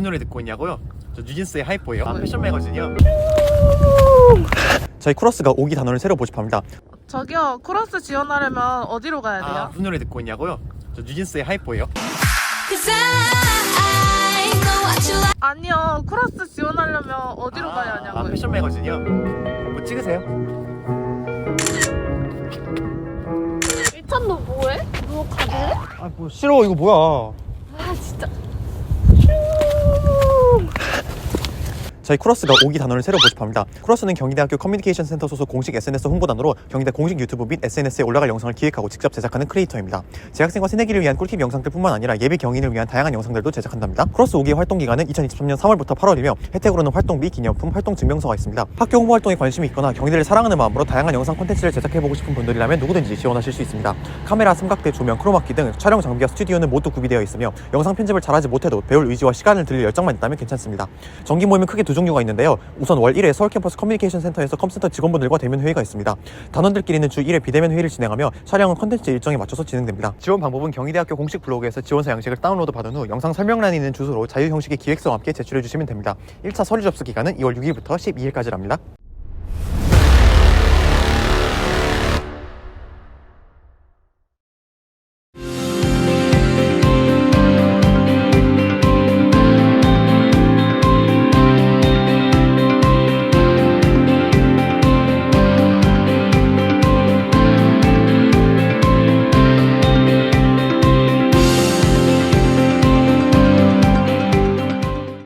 무슨 노래 듣고 있냐고요? 저 뉴진스의 하이보예요. 아, 패션 매거진이요. 저희 쿠러스가 오기 단원을 새로 모집합니다. 저기요 코러스 지원하려면 어디로 가야 돼요? 아, 무슨 노래 듣고 있냐고요? 저 뉴진스의 you like. 아니요 코러스 지원하려면 어디로 가야 아, 하냐고요 패션 매거진이요. 뭐 찍으세요? 일찬 너 뭐해? 너 가질래? 아, 뭐 싫어. 이거 뭐야? 아 진짜 저희 쿠러스가 오기 단원을 새로 모집합니다. 쿠러스는 경희대학교 커뮤니케이션 센터 소속 공식 SNS 홍보단으로 경희대 공식 유튜브 및 SNS에 올라갈 영상을 기획하고 직접 제작하는 크리에이터입니다. 재학생과 새내기를 위한 꿀팁 영상들뿐만 아니라 예비 경인을 위한 다양한 영상들도 제작한답니다. 쿠러스 5기의 활동 기간은 2023년 3월부터 8월이며 혜택으로는 활동비, 기념품, 활동 증명서가 있습니다. 학교 홍보 활동에 관심이 있거나 경희대를 사랑하는 마음으로 다양한 영상 콘텐츠를 제작해보고 싶은 분들이라면 누구든지 지원하실 수 있습니다. 카메라, 삼각대, 조명, 크로마키 등 촬영 장비와 스튜디오는 모두 구비되어 있으며 영상 편집을 잘하지 못해도 배울 의지와 시간을 들일 열정만 있다면 괜찮습니다. 정기 모임은 크게 두 종류가 있는데요. 우선 월 1회 서울 캠퍼스 커뮤니케이션 센터에서 컴센터 직원분들과 대면 회의가 있습니다. 단원들끼리는 주 1회 비대면 회의를 진행하며 촬영은 컨텐츠 일정에 맞춰서 진행됩니다. 지원 방법은 경희대학교 공식 블로그에서 지원서 양식을 다운로드 받은 후 영상 설명란에 있는 주소로 자유 형식의 기획서와 함께 제출해 주시면 됩니다. 1차 서류 접수 기간은 2월 6일부터 12일까지랍니다.